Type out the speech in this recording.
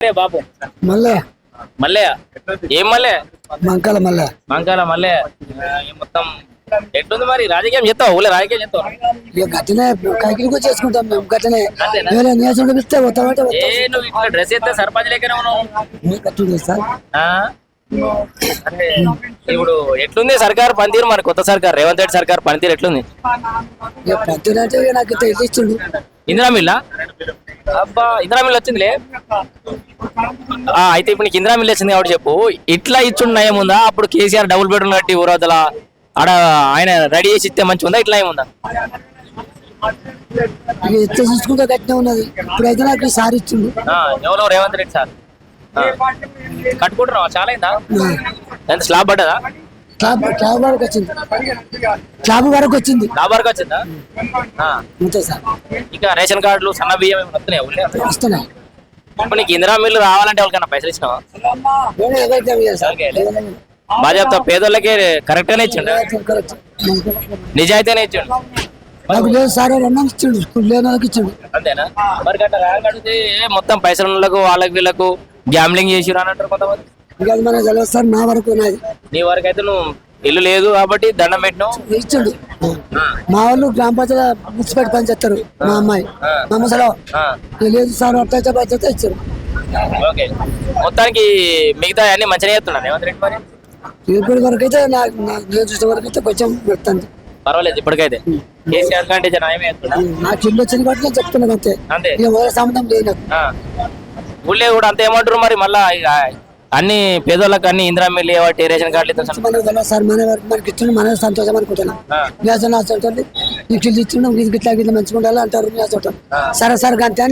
బాబు. మళ్ళీ మల్లె ఏం మల్లె మంకాల మళ్ళీ మంకాల మల్లె మొత్తం ఎట్లుంది మరి? రాజకీయం చెప్తావు ఊళ్ళో రాజకీయం చెప్తావు ఇక గట్టనే కైకిలికి చేసుకుంటాం మేము గట్టనే. అంతేనా? వేరే నియోజకవర్గం ఇస్తే వస్తామంటే ఏ నువ్వు ఇట్లా డ్రెస్ ఎత్తే సర్పంచ్ లెక్కనే ఉన్నావు. ఆ? అంటే ఇప్పుడు ఎట్లుంది సర్కార్ పనితీరు మన కొత్త సర్కార్ రేవంత్ రెడ్డి సర్కార్ పనితీరు ఎట్లుంది? ఇక ప్రతినంటే ఇక నాకు ఇచ్చిండు. ఇందిరా మిల్లా? అబ్బా ఇందిరా మిల్ వచ్చిందిలే. ఆ, అయితే ఇప్పుడు నీకు ఇందిరా మిల్ వచ్చింది కాబట్టి చెప్పు. ఇట్లా ఇచ్చుండు ఉందా? అప్పుడు కేసీఆర్ డబుల్ బెడ్రూమ్ కట్టి ఊరవతల ఆడ ఆయన రెడీ చేసి ఇస్తే మంచిగా ఉందా? ఇట్లా ఏముందా చూసుకుంటే గట్టినే ఉన్నది. ఇప్పుడైతే నాకు సారి ఇచ్చిండు. ఆ, ఎవరో రేవంత్ రెడ్డి సార్. కట్టుకుంటున్నావా? చాలా అయిందా? ఎంత స్లాబ్ పడ్డదా? క్లాబ్ క్లాబ్ వరకు వచ్చింది. క్లాబ్ వరకు వచ్చింది. స్లాబ్ వరకు వచ్చిందా. అంతే సార్. ఇంకా రేషన్ కార్డులు సన్న బియ్యం వస్తున్నాయి? వస్తున్నాయి. ఇప్పుడు నీకు ఇందిరా మిల్లు రావాలంటే ఎవరికైనా పైసలు ఇచ్చినావా. బాగా చెప్తా పేదోళ్ళకి కరెక్ట్ గానే ఇచ్చిండు. నిజాయితీనే ఇచ్చిండు? నాకు లేదు సార్ ఇచ్చిండు. లేని వాళ్ళకి ఇచ్చిండు. అంతేనా? మరి రాగడితే మొత్తం పైసలు ఉన్న వాళ్ళకు వాళ్ళకి గ్యాంబ్లింగ్ చేసి రానంటారు కొంతమంది. ఇంకా అది మనకు తెలియదు సార్ నా వరకు ఉన్నది నీ వరకు అయితే నువ్వు ఇల్లు లేదు కాబట్టి దండం పెట్టినావు? ఇచ్చిండు. మా వాళ్ళు గ్రామ పంచాయతీ మున్సిపాలిటీ పని చేస్తారు. మా అమ్మాయి. మా ముసలో లేదు సార్ అట్టయితే బాధ్యత ఇచ్చారు. ఓకే. మొత్తానికి మిగతా అన్ని మంచిగా చేస్తున్నాను రేవంత్ రెడ్డి మరి? ఇప్పటి వరకు అయితే నాకు నేను చూసిన వరకు అయితే కొంచెం పెడుతుంది. పర్వాలేదు ఇప్పటికైతే. కేసీఆర్ కంటే చేస్తున్నా? నాకు ఇల్లు వచ్చింది కాబట్టి నేను చెప్తున్నాను అంతే. అంతే. సంబంధం లేదు. ఊళ్ళో కూడా అంత ఏమంటారు మరి? మళ్ళా అన్ని పేదోళ్ళకి అన్ని ఇందిరా మిల్లి వాటి రేషన్ కార్డులు ఇస్తాం మనకు తెలియదు సార్ మన మనకి సంతోషం అనుకుంటున్నాం. ఆ. గ్యాస్ నా చోటండి నీకు ఇల్లు ఇచ్చిండు ఇది గిట్లా గిట్లా మంచిగా ఉండాలి అంటారు సరే సరే అంతే